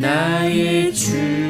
나의 죽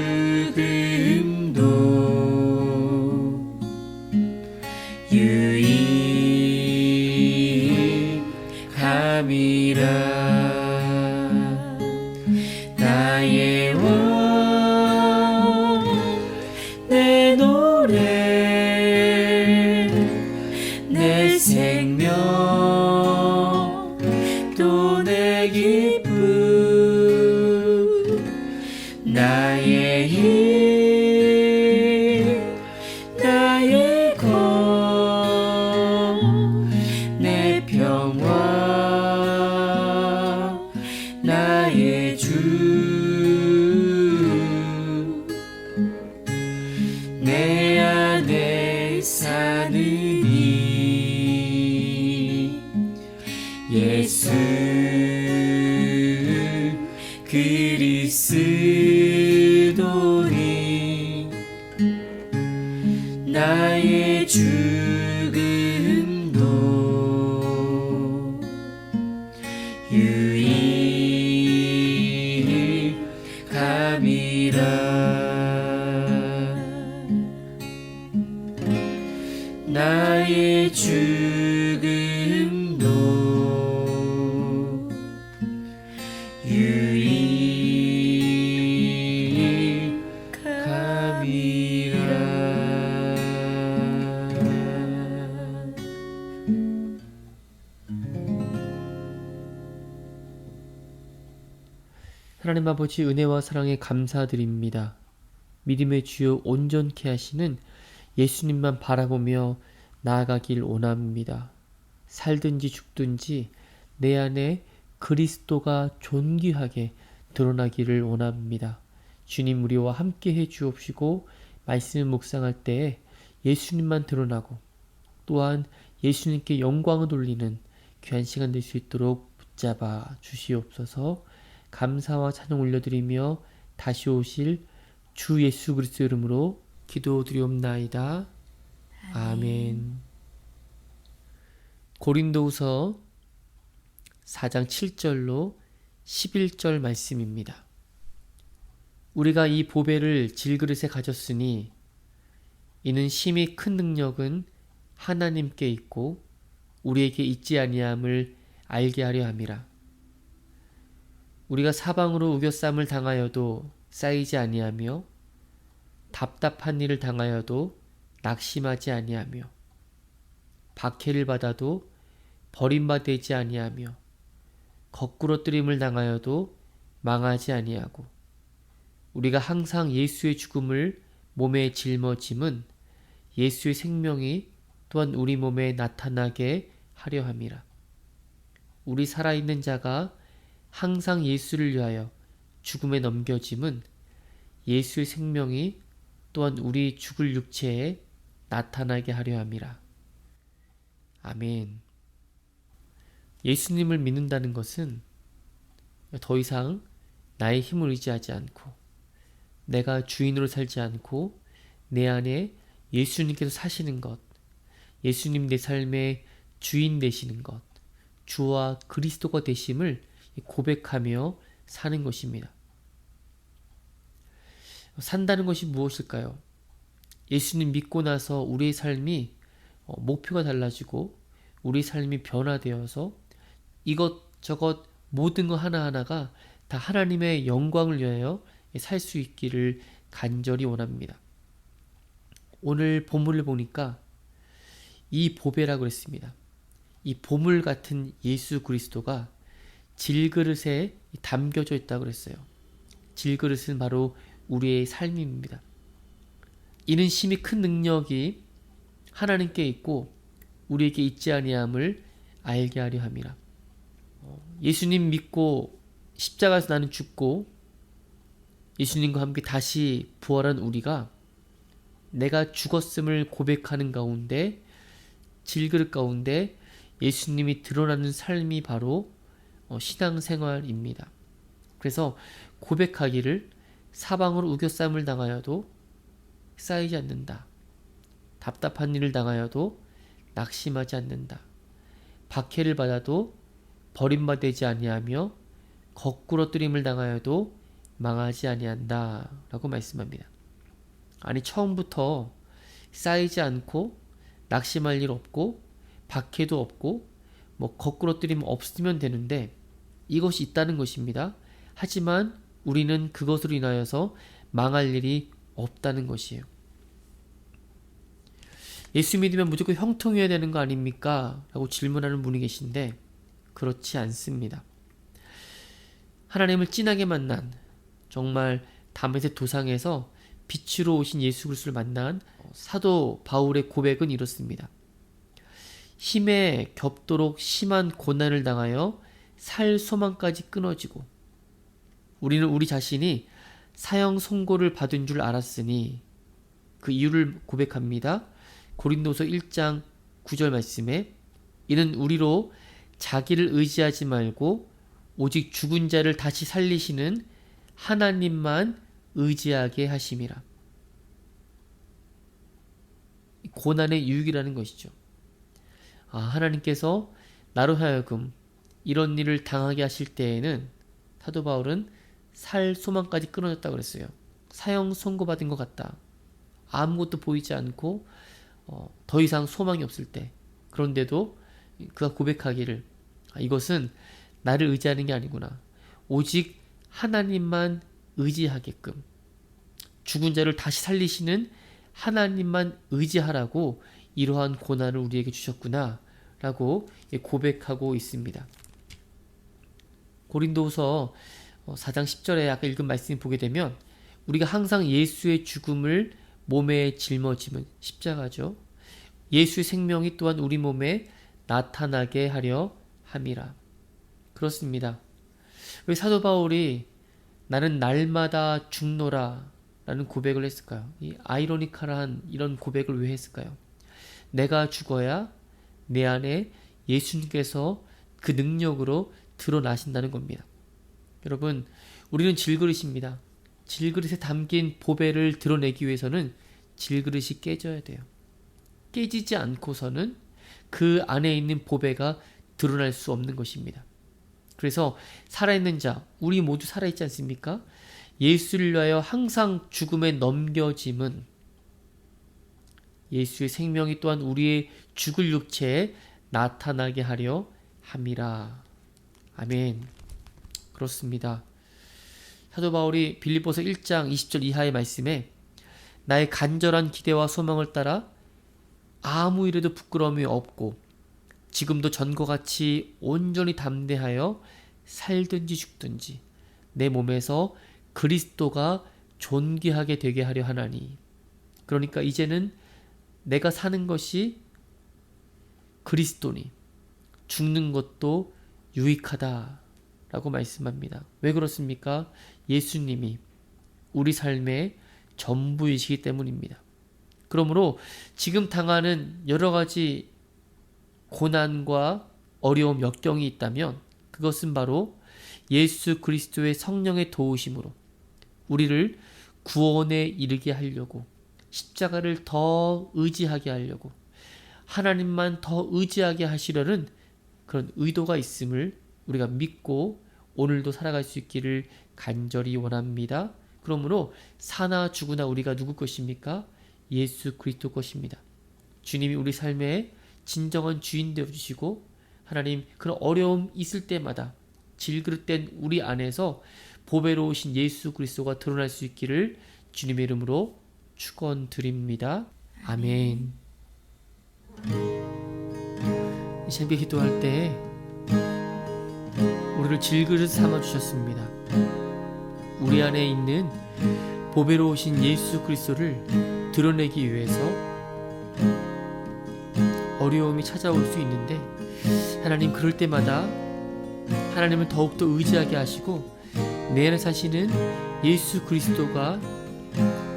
안에 나의 죽음도 유익함이라 하나님 아버지 은혜와 사랑에 감사드립니다. 믿음의 주요 온전케 하시는 예수님만 바라보며 나아가길 원합니다. 살든지 죽든지 내 안에 그리스도가 존귀하게 드러나기를 원합니다. 주님 우리와 함께 해 주옵시고 말씀을 묵상할 때에 예수님만 드러나고 또한 예수님께 영광을 돌리는 귀한 시간 될 수 있도록 붙잡아 주시옵소서. 감사와 찬양 올려드리며 다시 오실 주 예수 그리스도 이름으로 기도드리옵나이다. 아멘. 고린도후서 4장 7절로 11절 말씀입니다. 우리가 이 보배를 질그릇에 가졌으니 이는 심히 큰 능력은 하나님께 있고 우리에게 있지 아니함을 알게 하려 함이라. 우리가 사방으로 우겨쌈을 당하여도 쌓이지 아니하며 답답한 일을 당하여도 낙심하지 아니하며 박해를 받아도 버림받지 아니하며 거꾸러뜨림을 당하여도 망하지 아니하고 우리가 항상 예수의 죽음을 몸에 짊어짐은 예수의 생명이 또한 우리 몸에 나타나게 하려 함이라. 우리 살아있는 자가 항상 예수를 위하여 죽음에 넘겨짐은 예수의 생명이 또한 우리 죽을 육체에 나타나게 하려 함이라. 아멘. 예수님을 믿는다는 것은 더 이상 나의 힘을 의지하지 않고 내가 주인으로 살지 않고 내 안에 예수님께서 사시는 것, 예수님 내 삶의 주인 되시는 것, 주와 그리스도가 되심을 고백하며 사는 것입니다. 산다는 것이 무엇일까요? 예수님 믿고 나서 우리의 삶이 어, 목표가 달라지고 우리 삶이 변화되어서 이것저것 모든 것 하나하나가 다 하나님의 영광을 위하여 살 수 있기를 간절히 원합니다. 오늘 본문을 보니까 이 보배라고 했습니다. 이 보물 같은 예수 그리스도가 질그릇에 담겨져 있다고 그랬어요. 질그릇은 바로 우리의 삶입니다. 이는 심히 큰 능력이 하나님께 있고 우리에게 있지 아니함을 알게 하려 함이라. 어, 예수님 믿고 십자가에서 나는 죽고 예수님과 함께 다시 부활한 우리가 내가 죽었음을 고백하는 가운데 질그릇 가운데 예수님이 드러나는 삶이 바로 어, 신앙생활입니다. 그래서 고백하기를 사방으로 우겨쌈을 당하여도 쌓이지 않는다. 답답한 일을 당하여도 낙심하지 않는다. 박해를 받아도 버림받지 아니하며 거꾸로 뜨림을 당하여도 망하지 아니한다 라고 말씀합니다. 아니 처음부터 쌓이지 않고 낙심할 일 없고 박해도 없고 뭐 거꾸로 뜨림 없으면 되는데 이것이 있다는 것입니다. 하지만 우리는 그것으로 인하여서 망할 일이 없다는 것이에요. 예수 믿으면 무조건 형통해야 되는 거 아닙니까? 라고 질문하는 분이 계신데 그렇지 않습니다. 하나님을 진하게 만난 정말 다메섹 도상에서 빛으로 오신 예수 그리스도를 만난 사도 바울의 고백은 이렇습니다. 힘에 겹도록 심한 고난을 당하여 살 소망까지 끊어지고 우리는 우리 자신이 사형 선고를 받은 줄 알았으니 그 이유를 고백합니다. 고린도서 1장 9절 말씀에 이는 우리로 자기를 의지하지 말고 오직 죽은 자를 다시 살리시는 하나님만 의지하게 하심이라. 고난의 유익이라는 것이죠. 아, 하나님께서 나로 하여금 이런 일을 당하게 하실 때에는 사도 바울은 살 소망까지 끊어졌다고 그랬어요. 사형 선고받은 것 같다. 아무것도 보이지 않고 어, 더 이상 소망이 없을 때 그런데도 그가 고백하기를 아, 이것은 나를 의지하는 게 아니구나. 오직 하나님만 의지하게끔 죽은 자를 다시 살리시는 하나님만 의지하라고 이러한 고난을 우리에게 주셨구나 라고 고백하고 있습니다. 고린도서 4장 10절에 아까 읽은 말씀 보게 되면 우리가 항상 예수의 죽음을 몸에 짊어지면 십자가죠. 예수의 생명이 또한 우리 몸에 나타나게 하려 함이라. 그렇습니다. 왜 사도 바울이 나는 날마다 죽노라 라는 고백을 했을까요? 이 아이러니컬한 이런 고백을 왜 했을까요? 내가 죽어야 내 안에 예수님께서 그 능력으로 드러나신다는 겁니다. 여러분, 우리는 질그릇입니다. 질그릇에 담긴 보배를 드러내기 위해서는 질그릇이 깨져야 돼요. 깨지지 않고서는 그 안에 있는 보배가 드러날 수 없는 것입니다. 그래서 살아있는 자, 우리 모두 살아있지 않습니까? 예수를 위하여 항상 죽음에 넘겨짐은 예수의 생명이 또한 우리의 죽을 육체에 나타나게 하려 함이라. 아멘. 그렇습니다. 사도 바울이 빌립보서 1장 20절 이하의 말씀에 나의 간절한 기대와 소망을 따라 아무 일에도 부끄러움이 없고 지금도 전과 같이 온전히 담대하여 살든지 죽든지 내 몸에서 그리스도가 존귀하게 되게 하려 하나니 그러니까 이제는 내가 사는 것이 그리스도니 죽는 것도 유익하다 라고 말씀합니다. 왜 그렇습니까? 예수님이 우리 삶의 전부이시기 때문입니다. 그러므로 지금 당하는 여러 가지 고난과 어려움, 역경이 있다면 그것은 바로 예수 그리스도의 성령의 도우심으로 우리를 구원에 이르게 하려고 십자가를 더 의지하게 하려고 하나님만 더 의지하게 하시려는 그런 의도가 있음을 우리가 믿고 오늘도 살아갈 수 있기를 간절히 원합니다. 그러므로 사나 죽으나 우리가 누구 것입니까? 예수 그리스도 것입니다. 주님이 우리 삶의 진정한 주인 되어 주시고 하나님 그런 어려움 있을 때마다 질그릇된 우리 안에서 보배로우신 예수 그리스도가 드러날 수 있기를 주님의 이름으로 축원드립니다. 아멘. 이 새벽 기도할 때 우리를 질그릇 삼아 주셨습니다. 우리 안에 있는 보배로우신 예수 그리스도를 드러내기 위해서 어려움이 찾아올 수 있는데 하나님 그럴 때마다 하나님을 더욱더 의지하게 하시고 내 안에 사시는 예수 그리스도가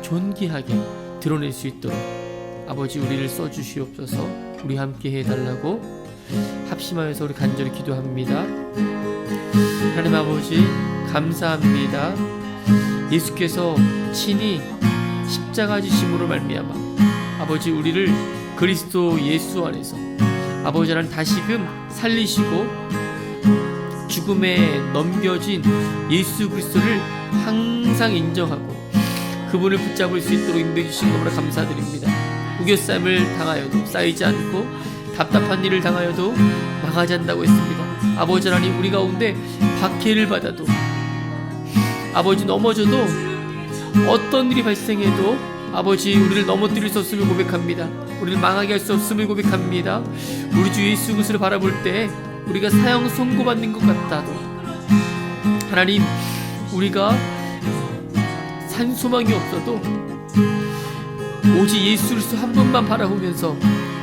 존귀하게 드러낼 수 있도록 아버지 우리를 써주시옵소서 우리 함께 해달라고 합심하여서 우리 간절히 기도합니다 하나님 아버지 감사합니다 예수께서 친히 십자가 지심으로 말미암아 아버지 우리를 그리스도 예수 안에서 아버지 하나님 다시금 살리시고 죽음에 넘겨진 예수 그리스도를 항상 인정하고 그분을 붙잡을 수 있도록 인도해 주신 것으로 감사드립니다. 우겨쌈을 당하여도 쌓이지 않고 답답한 일을 당하여도 망하지 않는다고 했습니다. 아버지 하나님 우리 가운데 박해를 받아도 아버지 넘어져도 어떤 일이 발생해도 아버지 우리를 넘어뜨릴 수 없음을 고백합니다. 우리를 망하게 할 수 없음을 고백합니다. 우리 주 예수 그리스도를 바라볼 때 우리가 사형 선고받는 것 같다도 하나님 우리가 산 소망이 없어도 오직 예수 그리스도 한 분만 바라보면서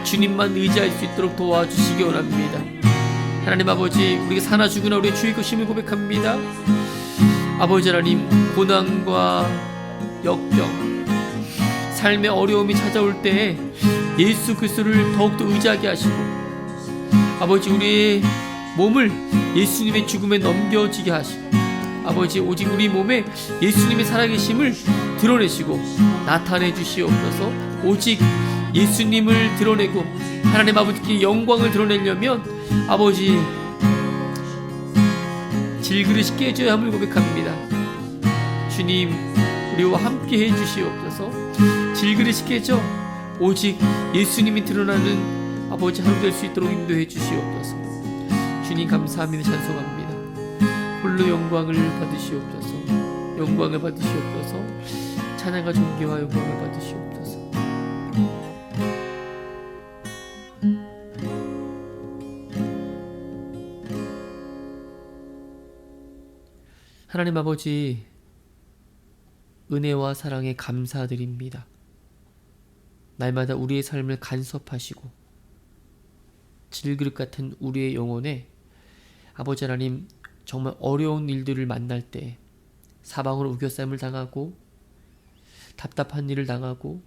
주님만 의지할 수 있도록 도와주시기 원합니다. 하나님 아버지 우리가 사나 죽으나 우리의 주의 것임을 고백합니다. 아버지 하나님 고난과 역경 삶의 어려움이 찾아올 때 예수 그리스도를 더욱더 의지하게 하시고 아버지 우리의 몸을 예수님의 죽음에 넘겨지게 하시고 아버지 오직 우리 몸에 예수님의 살아계심을 드러내시고 나타내 주시옵소서 오직 예수님을 드러내고 하나님 아버지께 영광을 드러내려면 아버지 질그릇이 깨져야 함을 고백합니다. 주님 우리와 함께 해주시옵소서. 질그릇이 깨져 오직 예수님이 드러나는 아버지 하루 될 수 있도록 인도해 주시옵소서. 주님 감사합니다 찬송합니다. 홀로 영광을 받으시옵소서. 영광을 받으시옵소서. 찬양과 존귀와 영광을 받으시옵소서 하나님 아버지 은혜와 사랑에 감사드립니다. 날마다 우리의 삶을 간섭하시고 질그릇 같은 우리의 영혼에 아버지 하나님 정말 어려운 일들을 만날 때 사방으로 우겨쌈을 당하고 답답한 일을 당하고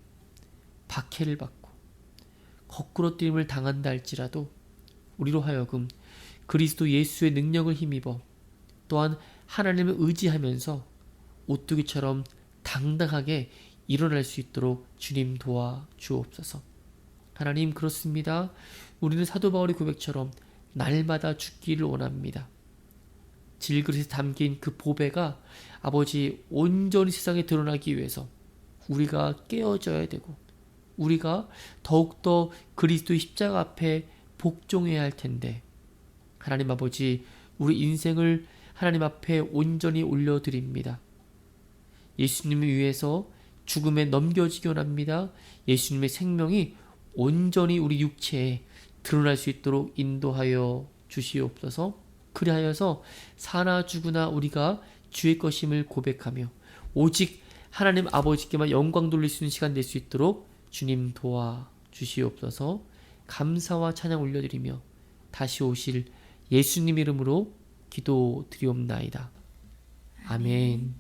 박해를 받고 거꾸로 뛰임을 당한다 할지라도 우리로 하여금 그리스도 예수의 능력을 힘입어 또한 하나님을 의지하면서 오뚜기처럼 당당하게 일어날 수 있도록 주님 도와 주옵소서. 하나님 그렇습니다. 우리는 사도 바울의 고백처럼 날마다 죽기를 원합니다. 질그릇에 담긴 그 보배가 아버지 온전히 세상에 드러나기 위해서 우리가 깨어져야 되고 우리가 더욱더 그리스도의 십자가 앞에 복종해야 할 텐데 하나님 아버지 우리 인생을 하나님 앞에 온전히 올려드립니다. 예수님을 위해서 죽음에 넘겨지기 원합니다. 예수님의 생명이 온전히 우리 육체에 드러날 수 있도록 인도하여 주시옵소서. 그리하여서 사나 죽으나 우리가 주의 것임을 고백하며 오직 하나님 아버지께만 영광 돌릴 수 있는 시간 될 수 있도록 주님 도와 주시옵소서. 감사와 찬양 올려드리며 다시 오실 예수님 이름으로 기도 드리옵나이다. 아멘.